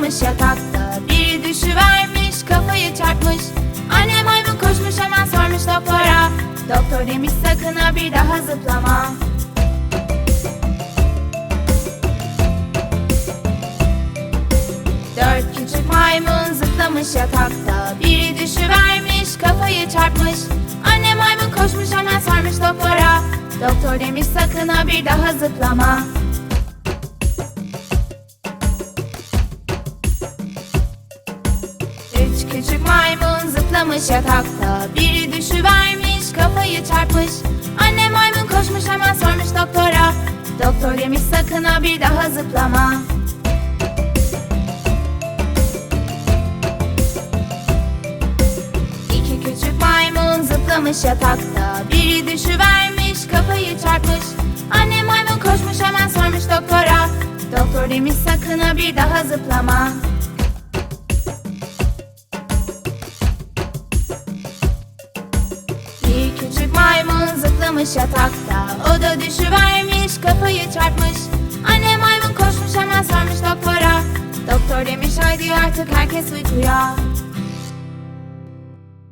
Uzanmış yatakta. Biri düşüvermiş kafayı çarpmış. Annem maymun koşmuş hemen sormuş doktora. Doktor demiş sakın ha bir daha zıplama. Dört küçük maymun zıplamış yatakta. Biri düşüvermiş kafayı çarpmış. Anne maymun koşmuş hemen sormuş doktora. Doktor demiş sakın ha bir daha zıplama. Küçük maymun zıplamış yatakta. Biri düşüvermiş kafayı çarpmış. Anne maymun koşmuş hemen sormuş doktora. Doktor demiş sakın ha bir daha zıplama. İki küçük maymun zıplamış yatakta. Biri düşüvermiş kafayı çarpmış. Anne maymun koşmuş hemen sormuş doktora. Doktor demiş sakın ha bir daha zıplama zıplamış yatakta. O da düşüvermiş kafayı çarpmış. Anne maymun koşmuş hemen sormuş doktora. Doktor demiş haydi artık herkes uykuya